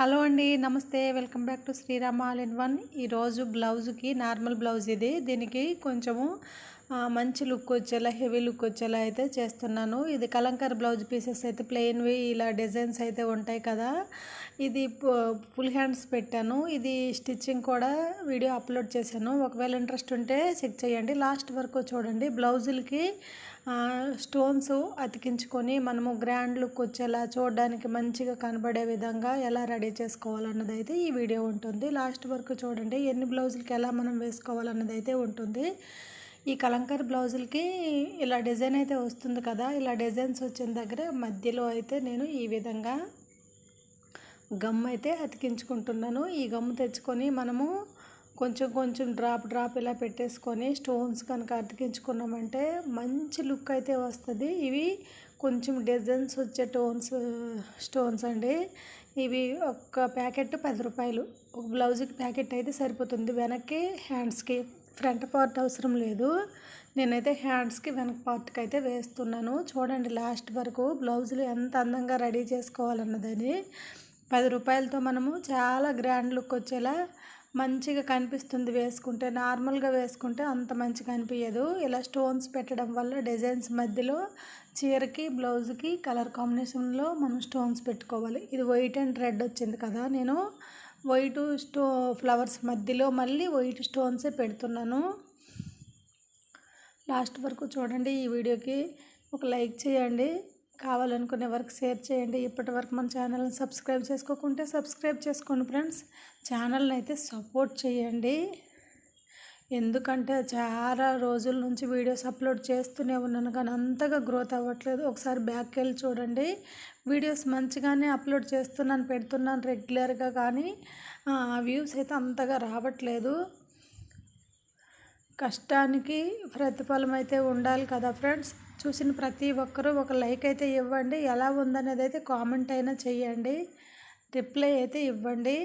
Hello అండి నమస్తే. Welcome back to Srirama all in one. ఈరోజు బ్లౌజ్కి నార్మల్ బ్లౌజ్ ఇది. దీనికి కొంచెము మంచి లుక్ వచ్చేలా హెవీ లుక్ వచ్చేలా అయితే చేస్తున్నాను. ఇది కలంకర్ బ్లౌజ్ పీసెస్ అయితే ప్లెయిన్వి ఇలా డిజైన్స్ అయితే ఉంటాయి కదా. ఇది ఫుల్ హ్యాండ్స్ పెట్టాను. ఇది స్టిచ్చింగ్ కూడా వీడియో అప్లోడ్ చేశాను. ఒకవేళ ఇంట్రెస్ట్ ఉంటే చెక్ చేయండి. లాస్ట్ వరకు చూడండి. బ్లౌజులకి స్టోన్స్ అతికించుకొని మనము గ్రాండ్ లుక్ వచ్చేలా చూడడానికి మంచిగా కనబడే విధంగా ఎలా రెడీ చేసుకోవాలన్నది అయితే ఈ వీడియో ఉంటుంది. లాస్ట్ వరకు చూడండి ఎన్ని బ్లౌజులకి ఎలా మనం వేసుకోవాలన్నది అయితే ఉంటుంది. ఈ కలంకర్ బ్లౌజులకి ఇలా డిజైన్ అయితే వస్తుంది కదా ఇలా డిజైన్స్ వచ్చిన దగ్గర మధ్యలో అయితే నేను ఈ విధంగా గమ్ అయితే అతికించుకుంటున్నాను. ఈ గమ్ తెచ్చుకొని మనము కొంచెం కొంచెం డ్రాప్ డ్రాప్ ఇలా పెట్టేసుకొని స్టోన్స్ కనుక అతికించుకున్నామంటే మంచి లుక్ అయితే వస్తుంది. ఇవి కొంచెం డిజైన్స్ వచ్చే టోన్స్ స్టోన్స్ అండి. ఇవి ఒక ప్యాకెట్ పది రూపాయలు. ఒక బ్లౌజ్కి ప్యాకెట్ అయితే సరిపోతుంది. వెనక్కి హ్యాండ్స్కి ఫ్రంట్ పార్ట్ అవసరం లేదు. నేనైతే హ్యాండ్స్కి వెనక పార్ట్కి అయితే వేస్తున్నాను. చూడండి లాస్ట్ వరకు బ్లౌజులు ఎంత అందంగా రెడీ చేసుకోవాలన్నదని. పది రూపాయలతో మనము చాలా గ్రాండ్ లుక్ వచ్చేలా మంచిగా కనిపిస్తుంది వేసుకుంటే నార్మల్గా వేసుకుంటే అంత మంచిగా అనిపించదు ఇలా స్టోన్స్ పెట్టడం వల్ల డిజైన్స్ మధ్యలో చీరకి బ్లౌజ్కి కలర్ కాంబినేషన్లో మనం స్టోన్స్ పెట్టుకోవాలి. ఇది వైట్ అండ్ రెడ్ వచ్చింది కదా నేను వైట్ స్టో ఫ్లవర్స్ మధ్యలో మళ్ళీ వైట్ స్టోన్సే పెడుతున్నాను. లాస్ట్ వరకు చూడండి ఈ వీడియోకి. ఒక లైక్ చేయండి. కావాలనుకునే వరకు షేర్ చేయండి. ఇప్పటి వరకు మన ఛానల్ని సబ్స్క్రైబ్ చేసుకోకుంటే సబ్స్క్రైబ్ చేసుకోండి ఫ్రెండ్స్. ఛానల్ని అయితే సపోర్ట్ చేయండి. ఎందుకంటే చాలా రోజుల నుంచి వీడియోస్ అప్లోడ్ చేస్తూనే ఉన్నాను కానీ అంతగా గ్రోత్ అవ్వట్లేదు. ఒకసారి బ్యాక్కి వెళ్ళి చూడండి. వీడియోస్ మంచిగానే అప్లోడ్ చేస్తున్నాను పెడుతున్నాను రెగ్యులర్గా కానీ వ్యూస్ అయితే అంతగా రావట్లేదు. కష్టానికి ప్రతిఫలం అయితే ఉండాలి కదా ఫ్రెండ్స్. చూసిన ప్రతి ఒక్కరూ ఒక లైక్ అయితే ఇవ్వండి. ఎలా ఉందనేది అయితే కామెంట్ అయినా చేయండి. రిప్లై అయితే ఇవ్వండి.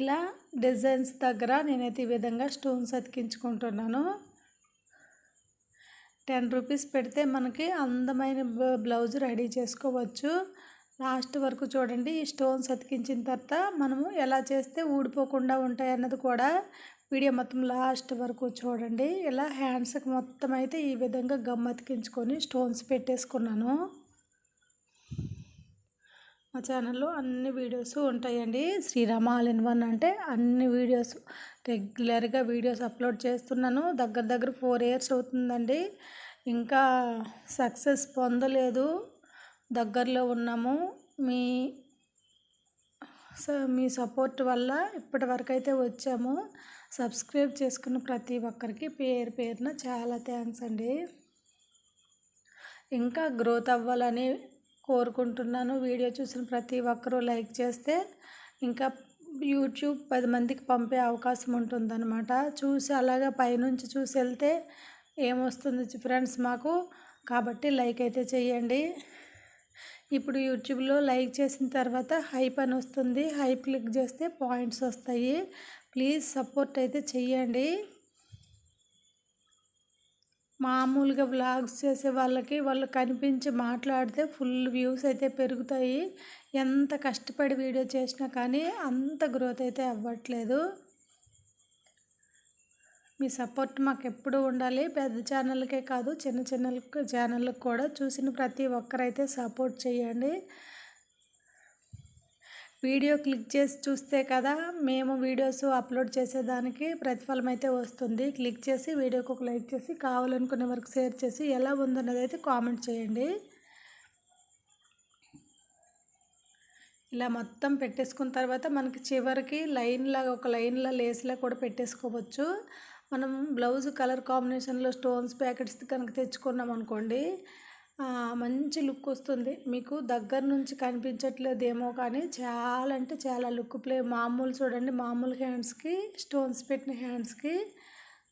ఇలా డిజైన్స్ దగ్గర నేనైతే ఈ విధంగా స్టోన్స్ అతికించుకుంటున్నాను. టెన్ రూపీస్ పెడితే మనకి అందమైన బ్లౌజ్ రెడీ చేసుకోవచ్చు. లాస్ట్ వరకు చూడండి ఈ స్టోన్స్ అతికించిన తర్వాత మనము ఎలా చేస్తే ఊడిపోకుండా ఉంటాయి అన్నది కూడా వీడియో మొత్తం లాస్ట్ వరకు చూడండి. ఇలా హ్యాండ్స్కి మొత్తం అయితే ఈ విధంగా గమ్ అతికించుకొని స్టోన్స్ పెట్టేసుకున్నాను. మా ఛానల్లో అన్ని వీడియోస్ ఉంటాయండి. శ్రీరామ ఆల్ ఇన్ వన్ అంటే అన్ని వీడియోస్ రెగ్యులర్గా వీడియోస్ అప్లోడ్ చేస్తున్నాను. దగ్గర దగ్గర ఫోర్ ఇయర్స్ అవుతుందండి. ఇంకా సక్సెస్ పొందలేదు. దగ్గరలో ఉన్నాము. మీ మీ సపోర్ట్ వల్ల ఇప్పటి వరకు అయితే వచ్చాము. సబ్స్క్రైబ్ చేసుకున్న ప్రతి ఒక్కరికి పేరు పేరున చాలా థ్యాంక్స్ అండి. ఇంకా గ్రోత్ అవ్వాలని కోరుకుంటున్నాను. వీడియో చూసిన ప్రతి ఒక్కరూ లైక్ చేస్తే ఇంకా యూట్యూబ్ పది మందికి పంపే అవకాశం ఉంటుందన్నమాట. చూసి అలాగా పైనుంచి చూసి వెళ్తే ఏమొస్తుంది ఫ్రెండ్స్ మాకు? కాబట్టి లైక్ అయితే చేయండి. ఇప్పుడు యూట్యూబ్లో లైక్ చేసిన తర్వాత హైప్ అని వస్తుంది. హైప్ క్లిక్ చేస్తే పాయింట్స్ వస్తాయి. ప్లీజ్ సపోర్ట్ అయితే చెయ్యండి. మామూలుగా వ్లాగ్స్ చేసే వాళ్ళకి వాళ్ళు కనిపించి మాట్లాడితే ఫుల్ వ్యూస్ అయితే పెరుగుతాయి. ఎంత కష్టపడి వీడియో చేసినా కానీ అంత గ్రోత్ అయితే అవ్వట్లేదు. మీ సపోర్ట్ మాకు ఎప్పుడు ఉండాలి. పెద్ద ఛానల్కే కాదు చిన్న చిన్న ఛానళ్ళకి కూడా చూసిన ప్రతి ఒక్కరైతే సపోర్ట్ చేయండి వీడియో క్లిక్ చేసి చూస్తే కదా మేము వీడియోస్ అప్లోడ్ చేసేదానికి ప్రతిఫలం అయితే వస్తుంది. క్లిక్ చేసి వీడియోకి ఒక లైక్ చేసి కావాలనుకునే వరకు షేర్ చేసి ఎలా ఉందన్నది అయితే కామెంట్ చేయండి. ఇలా మొత్తం పెట్టేసుకున్న తర్వాత మనకి చివరికి లైన్లాగా ఒక లైన్లా లేస్లా కూడా పెట్టేసుకోవచ్చు. మనం బ్లౌజ్ కలర్ కాంబినేషన్లో స్టోన్స్ ప్యాకెట్స్ కనుక తెచ్చుకున్నాం అనుకోండి మంచి లుక్ వస్తుంది మీకు దగ్గర నుంచి కనిపించట్లేదేమో కానీ చాలా అంటే చాలా లుక్ ప్లే మామూలు చూడండి మామూలు హ్యాండ్స్కి స్టోన్స్ పెట్టిన హ్యాండ్స్కి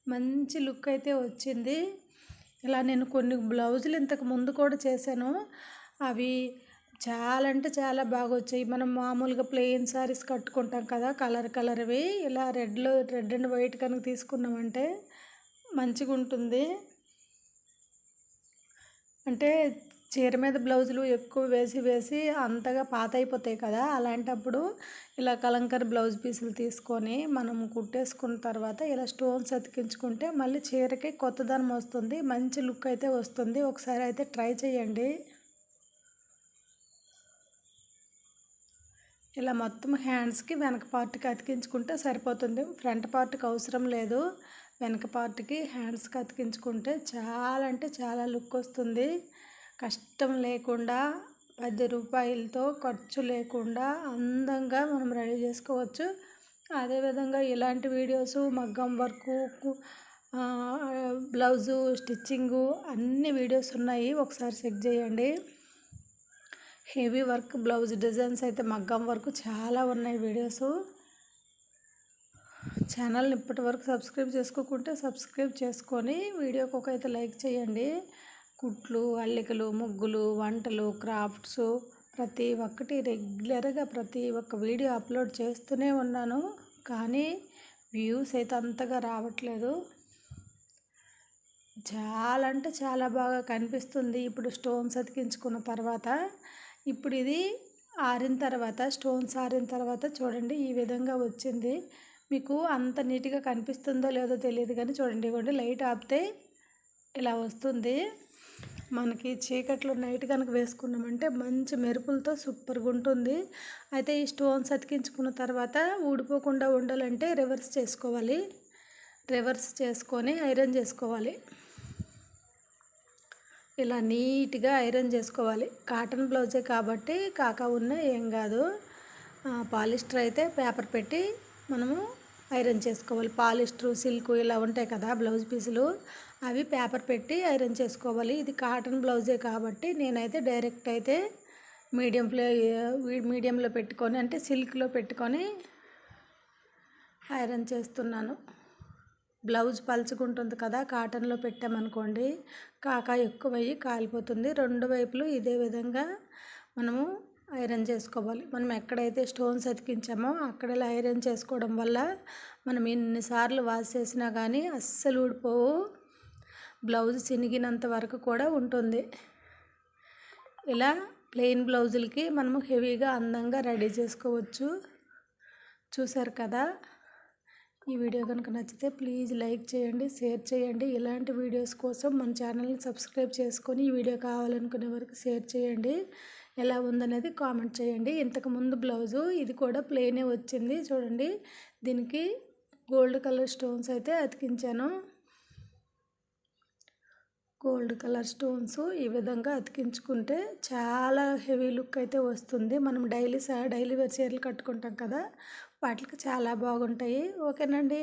మంచి లుక్ అయితే వచ్చింది. ఇలా నేను కొన్ని బ్లౌజులు ఇంతకు ముందు కూడా చేశాను. అవి చాలా అంటే చాలా బాగా వచ్చాయి. మనం మామూలుగా ప్లెయిన్ శారీస్ కట్టుకుంటాం కదా కలర్ కలర్వి. ఇలా రెడ్లో రెడ్ అండ్ వైట్ కనుక తీసుకున్నామంటే మంచిగా ఉంటుంది అంటే చీర మీద బ్లౌజులు ఎక్కువ వేసి వేసి అంతగా పాత అయిపోతాయి కదా. అలాంటప్పుడు ఇలా కలంకర్ బ్లౌజ్ పీసులు తీసుకొని మనం కుట్టేసుకున్న తర్వాత ఇలా స్టోన్స్ అతికించుకుంటే మళ్ళీ చీరకి కొత్తదనం వస్తుంది మంచి లుక్ అయితే వస్తుంది. ఒకసారి అయితే ట్రై చేయండి. ఇలా మొత్తం హ్యాండ్స్కి వెనక పార్ట్కి అతికించుకుంటే సరిపోతుంది. ఫ్రంట్ పార్ట్కి అవసరం లేదు. వెనక పార్ట్కి హ్యాండ్స్కి అతికించుకుంటే చాలా అంటే చాలా లుక్ వస్తుంది. కష్టం లేకుండా పది రూపాయలతో ఖర్చు లేకుండా అందంగా మనం రెడీ చేసుకోవచ్చు. అదేవిధంగా ఇలాంటి వీడియోస్ మగ్గం వర్కు బ్లౌజు స్టిచ్చింగు అన్ని వీడియోస్ ఉన్నాయి. ఒకసారి చెక్ చేయండి. హెవీ వర్క్ బ్లౌజ్ డిజైన్స్ అయితే మగ్గం వర్క్ చాలా ఉన్నాయి వీడియోస్. ఛానల్ని ఇప్పటి వరకు సబ్స్క్రైబ్ చేసుకోకుంటే సబ్స్క్రైబ్ చేసుకొని వీడియోకి ఒక అయితే లైక్ చేయండి. కుట్లు అల్లికలు ముగ్గులు వంటలు క్రాఫ్ట్స్ ప్రతి ఒక్కటి రెగ్యులర్గా ప్రతి ఒక్క వీడియో అప్లోడ్ చేస్తూనే ఉన్నాను. కానీ వ్యూస్ అయితే అంతగా రావట్లేదు. చాలా అంటే చాలా బాగా కనిపిస్తుంది. ఇప్పుడు స్టోన్స్ అతికించుకున్న తర్వాత ఇప్పుడు ఇది ఆరిన తర్వాత స్టోన్స్ ఆరిన తర్వాత చూడండి ఈ విధంగా వచ్చింది. మీకు అంత నీట్గా కనిపిస్తుందో లేదో తెలియదు కానీ చూడండి ఇవ్వండి. లైట్ ఆపితే ఇలా వస్తుంది. మనకి చీకట్లో నైట్ కనుక వేసుకున్నామంటే మంచి మెరుపులతో సూపర్గా ఉంటుంది. అయితే ఈ స్టోన్స్ అతికించుకున్న తర్వాత ఊడిపోకుండా ఉండాలంటే రివర్స్ చేసుకోవాలి. రివర్స్ చేసుకొని ఐరన్ చేసుకోవాలి. ఇలా నీట్గా ఐరన్ చేసుకోవాలి. కాటన్ బ్లౌజే కాబట్టి కాకా ఉన్న ఏం కాదు. పాలిస్టర్ అయితే పేపర్ పెట్టి మనము ఐరన్ చేసుకోవాలి. పాలిస్టర్ సిల్క్ ఇలా ఉంటాయి కదా బ్లౌజ్ పీసులు. అవి పేపర్ పెట్టి ఐరన్ చేసుకోవాలి. ఇది కాటన్ బ్లౌజే కాబట్టి నేనైతే డైరెక్ట్ అయితే మీడియం ఫ్లే మీడియంలో పెట్టుకొని అంటే సిల్క్లో పెట్టుకొని ఐరన్ చేస్తున్నాను. బ్లౌజ్ పలుచుకుంటుంది కదా కాటన్లో పెట్టామనుకోండి కాకా ఎక్కువయ్యి కాలిపోతుంది. రెండు వైపులు ఇదే విధంగా మనము ఐరన్ చేసుకోవాలి. మనం ఎక్కడైతే స్టోన్స్ అతికించామో అక్కడ ఐరన్ చేసుకోవడం వల్ల మనం ఎన్నిసార్లు వాష్ చేసినా కానీ అస్సలు ఊడిపోవు. బ్లౌజ్ చినిగినంత వరకు కూడా ఉంటుంది. ఇలా ప్లెయిన్ బ్లౌజులకి మనము హెవీగా అందంగా రెడీ చేసుకోవచ్చు. చూసారు కదా? ఈ వీడియో కనుక నచ్చితే ప్లీజ్ లైక్ చేయండి షేర్ చేయండి. ఇలాంటి వీడియోస్ కోసం మన ఛానల్ని సబ్స్క్రైబ్ చేసుకొని ఈ వీడియో కావాలనుకునే వరకు షేర్ చేయండి. ఎలా ఉందనేది కామెంట్ చేయండి. ఇంతకుముందు బ్లౌజు ఇది కూడా ప్లెయినే వచ్చింది. చూడండి దీనికి గోల్డ్ కలర్ స్టోన్స్ అయితే అతికించాను. గోల్డ్ కలర్ స్టోన్స్ ఈ విధంగా అతికించుకుంటే చాలా హెవీ లుక్ అయితే వస్తుంది. మనం డైలీ డైలీ వేర్ చీరలు కట్టుకుంటాం కదా వాటికి చాలా బాగుంటాయి. ఓకేనండి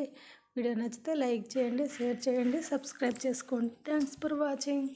వీడియో నచ్చితే లైక్ చేయండి షేర్ చేయండి సబ్స్క్రైబ్ చేసుకోండి. Thanks for watching.